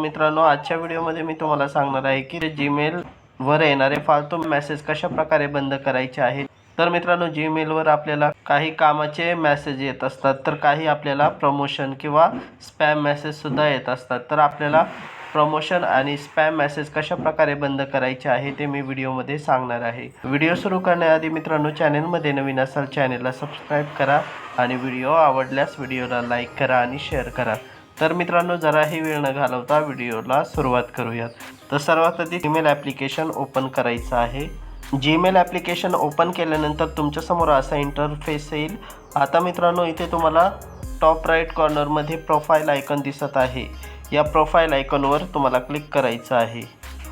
मित्रांनो आजच्या व्हिडिओमध्ये मी तुम्हाला सांगणार आहे की जीमेलवर येणारे फालतू मेसेज कशा प्रकारे बंद करायचे आहेत. तर मित्रांनो जीमेलवर आपल्याला काही कामाचे मेसेज येत असतात तर काही आपल्याला प्रमोशन किंवा स्पॅम मेसेजसुद्धा येत असतात. तर आपल्याला प्रमोशन आणि स्पॅम मेसेज कशा प्रकारे बंद करायचे आहे ते मी व्हिडिओमध्ये सांगणार आहे. व्हिडिओ सुरू करण्याआधी मित्रांनो चॅनलमध्ये नवीन असाल चॅनलला सबस्क्राईब करा आणि व्हिडिओ आवडल्यास व्हिडिओला लाईक करा आणि शेअर करा. तर मित्रांनो जराही वेळ न घालवता व्हिडिओला सुरुवात करूयात. तर सर्वात आधी जीमेल ॲप्लिकेशन ओपन करायचं आहे. जीमेल ॲप्लिकेशन ओपन केल्यानंतर तुमच्यासमोर असा इंटरफेस येईल. आता मित्रांनो इथे तुम्हाला टॉप राईट कॉर्नरमध्ये प्रोफाईल आयकॉन दिसत आहे. या प्रोफाईल आयकॉनवर तुम्हाला क्लिक करायचं आहे.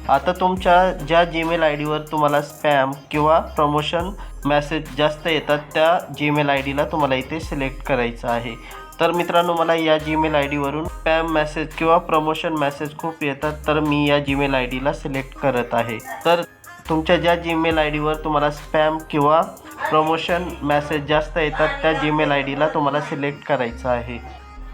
आता तुमच्या ज्या जीमेल आय डीवर तुम्हाला स्पॅम किंवा प्रमोशन मॅसेज जास्त येतात त्या जीमेल आय डीला तुम्हाला इथे सिलेक्ट करायचं आहे. तर मित्रांनो मला या जीमेल आय डीवरून स्पॅम मेसेज किंवा प्रमोशन मेसेज खूप येतात तर मी या जीमेल आय डीला सिलेक्ट करत आहे. तर तुमच्या ज्या जीमेल आय डीवर तुम्हाला स्पॅम किंवा प्रमोशन मेसेज जास्त येतात त्या जीमेल आय डीला तुम्हाला सिलेक्ट करायचं आहे.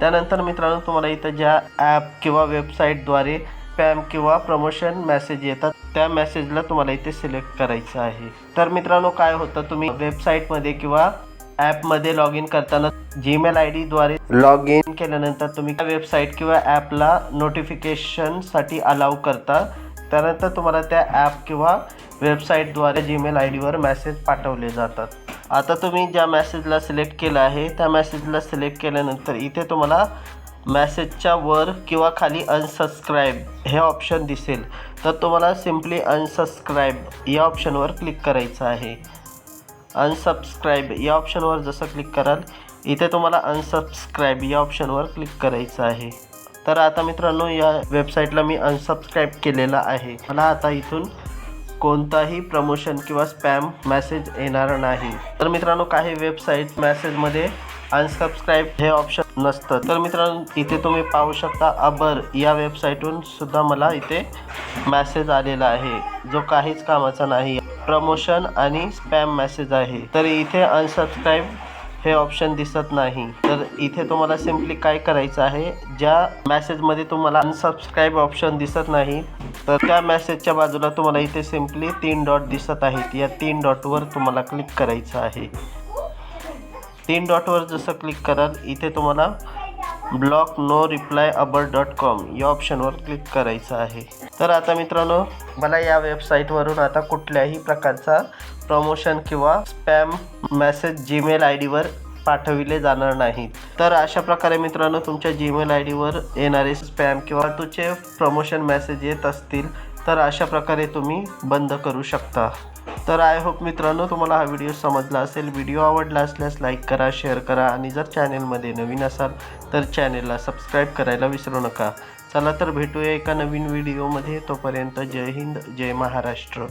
त्यानंतर मित्रांनो तुम्हाला इथं ज्या ॲप किंवा वेबसाईटद्वारे स्पॅम किंवा प्रमोशन मेसेज येतात त्या मेसेजला तुम्हाला इथे सिलेक्ट करायचं आहे. तर मित्रांनो काय होतं तुम्ही वेबसाईटमध्ये किंवा ॲपमध्ये लॉग इन करताना जीमेल आय डीद्वारे लॉग इन केल्यानंतर तुम्ही त्या वेबसाईट किंवा ॲपला नोटिफिकेशनसाठी अलाव करता. त्यानंतर तुम्हाला त्या ॲप किंवा वेबसाईटद्वारे जीमेल आय डीवर मॅसेज पाठवले जातात. आता तुम्ही ज्या मॅसेजला सिलेक्ट केलं आहे त्या मॅसेजला सिलेक्ट केल्यानंतर इथे तुम्हाला मॅसेजच्या वर किंवा खाली अनसबस्क्राईब हे ऑप्शन दिसेल. तर तुम्हाला सिम्पली अनसबस्क्राईब या ऑप्शनवर क्लिक करायचं आहे. अनसबस्क्राईब या ऑप्शनवर जसं क्लिक कराल इथे तुम्हाला अनसबस्क्राईब या ऑप्शनवर क्लिक करायचं आहे. तर आता मित्रांनो या वेबसाईटला मी अनसबस्क्राईब केलेला आहे. मला आता इथून कोणताही प्रमोशन किंवा स्पॅम मॅसेज येणार नाही. तर मित्रांनो काही वेबसाईट मॅसेजमध्ये अनसबस्क्राईब हे ऑप्शन नसतं. तर मित्रांनो इथे तुम्ही पाहू शकता अबर या वेबसाईटहून सुद्धा मला इथे मॅसेज आलेला आहे. जो काहीच कामाचा नाही. प्रमोशन आणि स्पॅम मॅसेज आहे. तर इथे अनसबस्क्राईब हे ऑप्शन दिसत नाही. तर इथे तुम्हाला सिम्पली काय करायचं आहे? ज्या मेसेजमध्ये तुम्हाला अनसबस्क्राईब ऑप्शन दिसत नाही तर त्या मेसेजच्या बाजूला तुम्हाला इथे सिम्पली तीन डॉट दिसत आहेत. या तीन डॉटवर तुम्हाला क्लिक करायचं आहे. तीन डॉटवर जसं क्लिक कराल इथे तुम्हाला block no reply Uber dot com या ऑप्शनवर क्लिक करायचं आहे. तर आता मित्रांनो मला या वेबसाईटवरून आता कुठल्याही प्रकारचा प्रमोशन किंवा स्पॅम मेसेज जीमेल आय डीवर पाठविले जाणार नाहीत. तर अशा प्रकारे मित्रांनो तुमच्या जीमेल आय डीवर येणारे स्पॅम किंवा तुमचे प्रमोशन मेसेज येत असतील तर अशा प्रकारे तुम्ही बंद करू शकता. तर आय होप मित्रांनो तुम्हाला हा व्हिडिओ समजला असेल. व्हिडिओ आवडला असल्यास लाईक करा शेअर करा आणि जर चॅनेलमध्ये नवीन असाल तर चॅनेलला सबस्क्राईब करायला विसरू नका. चला तर भेटूया एका नवीन व्हिडिओमध्ये तोपर्यंत जय हिंद जय महाराष्ट्र.